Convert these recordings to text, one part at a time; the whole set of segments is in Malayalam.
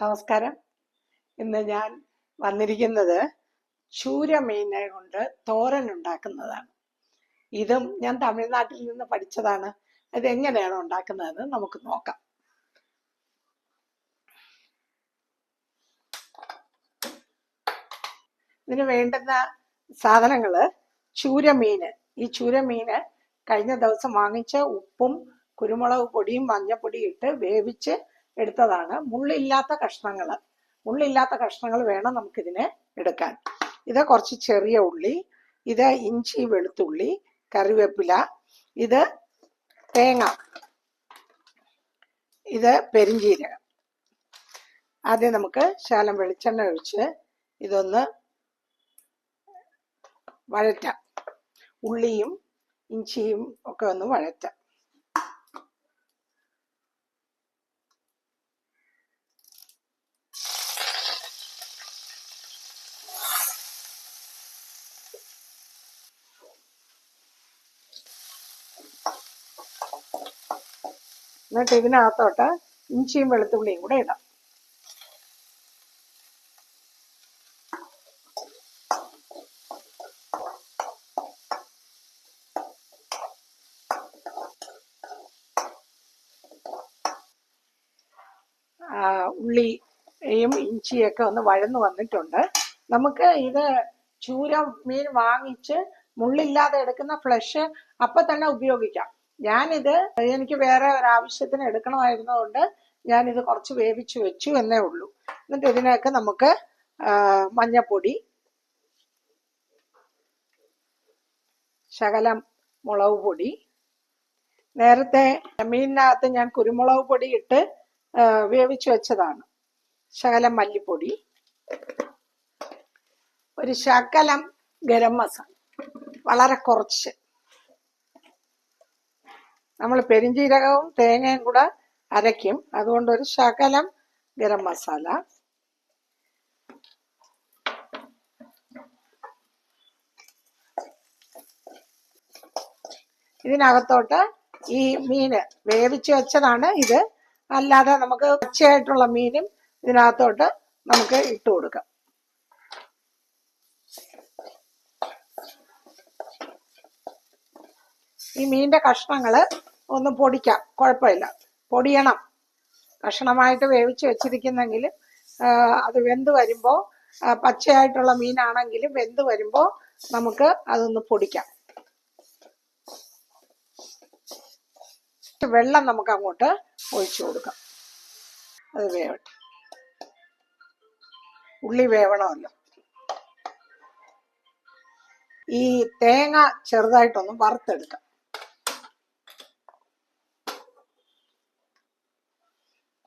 നമസ്കാരം. ഇന്ന് ഞാൻ വന്നിരിക്കുന്നത് ചൂരമീനെ കൊണ്ട് തോരൻ ഉണ്ടാക്കുന്നതാണ്. ഇതും ഞാൻ തമിഴ്നാട്ടിൽ നിന്ന് പഠിച്ചതാണ്. ഇത് എങ്ങനെയാണ് ഉണ്ടാക്കുന്നതെന്ന് നമുക്ക് നോക്കാം. ഇതിന് വേണ്ടുന്ന സാധനങ്ങൾ ചൂരമീന്. ഈ ചൂരമീന് കഴിഞ്ഞ ദിവസം വാങ്ങിച്ച ഉപ്പും കുരുമുളക് പൊടിയും മഞ്ഞപ്പൊടിയും ഇട്ട് വേവിച്ച് എടുത്തതാണ്. മുള്ളില്ലാത്ത കഷ്ണങ്ങൾ. മുള്ളില്ലാത്ത കഷ്ണങ്ങൾ വേണം നമുക്കിതിനെ എടുക്കാൻ. ഇത് കുറച്ച് ചെറിയ ഉള്ളി ഇത് ഇഞ്ചി വെളുത്തുള്ളി കറിവേപ്പില ഇത് തേങ്ങ ഇത് പെരിഞ്ചീരകം. ആദ്യം നമുക്ക് ശാലം വെളിച്ചെണ്ണ ഒഴിച്ച് ഇതൊന്ന് വഴറ്റാം. ഉള്ളിയും ഇഞ്ചിയും ഒക്കെ ഒന്ന് വഴറ്റാം. എന്നിട്ട് ഇതിനകത്തോട്ട് ഇഞ്ചിയും വെളുത്തുള്ളിയും കൂടെ ഇടാം. ഉള്ളിയും ഇഞ്ചിയൊക്കെ ഒന്ന് വഴന്നു വന്നിട്ടുണ്ട്. നമുക്ക് ഇത് ചൂര മീൻ വാങ്ങിച്ച് മുള്ളില്ലാതെ എടുക്കുന്ന ഫ്ലഷ് അപ്പൊ തന്നെ ഉപയോഗിക്കാം. ഞാനിത് എനിക്ക് വേറെ ഒരു ആവശ്യത്തിന് എടുക്കണമായിരുന്നതുകൊണ്ട് ഞാനിത് കുറച്ച് വേവിച്ച് വെച്ചു എന്നേ ഉള്ളൂ. എന്നിട്ട് ഇതിനൊക്കെ നമുക്ക് മഞ്ഞപ്പൊടി ശകലം മുളക് പൊടി നേരത്തെ മീനിനകത്ത് ഞാൻ കുരുമുളക് പൊടി ഇട്ട് വേവിച്ച് വെച്ചതാണ്. ശകലം മല്ലിപ്പൊടി ഒരു ശകലം ഗരം മസാല വളരെ കുറച്ച്. നമ്മൾ പെരിഞ്ചീരകവും തേങ്ങയും കൂടെ അരയ്ക്കും. അതുകൊണ്ട് ഒരു ശകലം ഗരം മസാല. ഇതിനകത്തോട്ട് ഈ മീന് വേവിച്ച് വെച്ചതാണ് ഇത്. അല്ലാതെ നമുക്ക് പച്ചയായിട്ടുള്ള മീനും ഇതിനകത്തോട്ട് നമുക്ക് ഇട്ട് കൊടുക്കാം. ഈ മീനിന്റെ കഷ്ണങ്ങൾ ഒന്ന് പൊടിക്കാം. കുഴപ്പമില്ല. പൊടിയണം. കഷ്ണമായിട്ട് വേവിച്ച് വെച്ചിരിക്കുന്നെങ്കിൽ അത് വെന്ത് വരുമ്പോൾ പച്ചയായിട്ടുള്ള മീനാണെങ്കിലും വെന്ത് വരുമ്പോൾ നമുക്ക് അതൊന്ന് പൊടിക്കാം. വെള്ളം നമുക്ക് അങ്ങോട്ട് ഒഴിച്ചു കൊടുക്കാം. അത് വേവട്ടെ. ഉള്ളി വേവണമല്ലോ. ഈ തേങ്ങ ചെറുതായിട്ടൊന്ന് വറുത്തെടുക്കാം.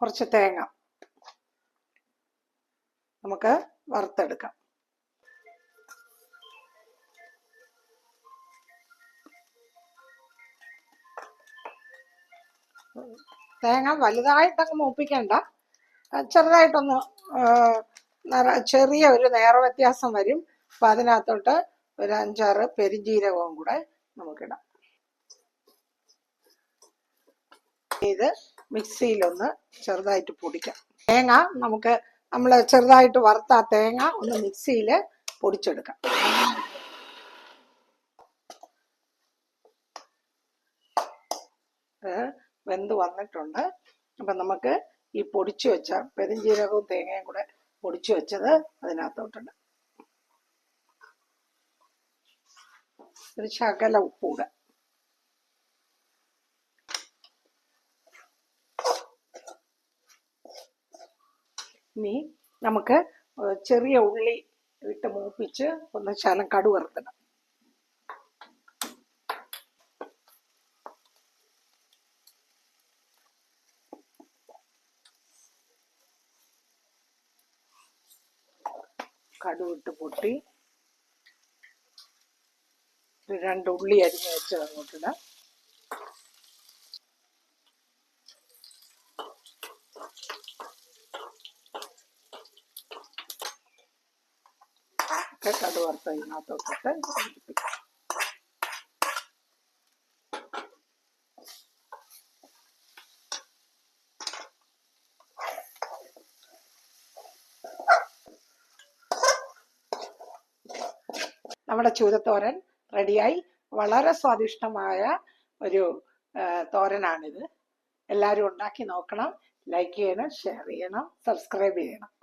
കുറച്ച് തേങ്ങ. നമുക്ക് വറുത്തെടുക്കാം. തേങ്ങ വലുതായിട്ടങ്ങ് മൂപ്പിക്കണ്ട. ചെറുതായിട്ടൊന്ന് നിറ- ചെറിയ ഒരു നേറ വ്യത്യാസം വരും. അപ്പൊ അതിനകത്തോട്ട് ഒരു അഞ്ചാറ് പെരിഞ്ജീരകവും കൂടെ നമുക്കിടാം. ഇത് മിക്സിയിലൊന്ന് ചെറുതായിട്ട് പൊടിക്കാം. തേങ്ങ നമുക്ക് നമ്മൾ ചെറുതായിട്ട് വറുത്ത തേങ്ങ ഒന്ന് മിക്സിയിൽ പൊടിച്ചെടുക്കാം. വെന്ത് വന്നിട്ടുണ്ട്. അപ്പൊ നമുക്ക് ഈ പൊടിച്ചു വെച്ച പെരുംജീരകവും തേങ്ങയും കൂടെ പൊടിച്ചു വെച്ചത് അതിനകത്തോട്ടുണ്ട്. ഒരു ശകല ഉപ്പൂടെ ഇനി നമുക്ക് ചെറിയ ഉള്ളി ഇട്ട് മൂപ്പിച്ച് ഒന്ന് ശകലം കടു വറുത്തിടാം. കടുവിട്ട് പൊട്ടി. രണ്ട് ഉള്ളി അരിഞ്ഞ് വെച്ചത് അങ്ങോട്ടിടാം ഒക്കെ കടുവറുത്ത് അതിനകത്തോട്ടിട്ട് നമ്മുടെ ചൂതത്തോരൻ റെഡിയായി. വളരെ സ്വാദിഷ്ടമായ ഒരു തോരനാണിത്. എല്ലാവരും ഉണ്ടാക്കി നോക്കണം ലൈക്ക് ചെയ്യണം ഷെയർ ചെയ്യണം സബ്സ്ക്രൈബ് ചെയ്യണം.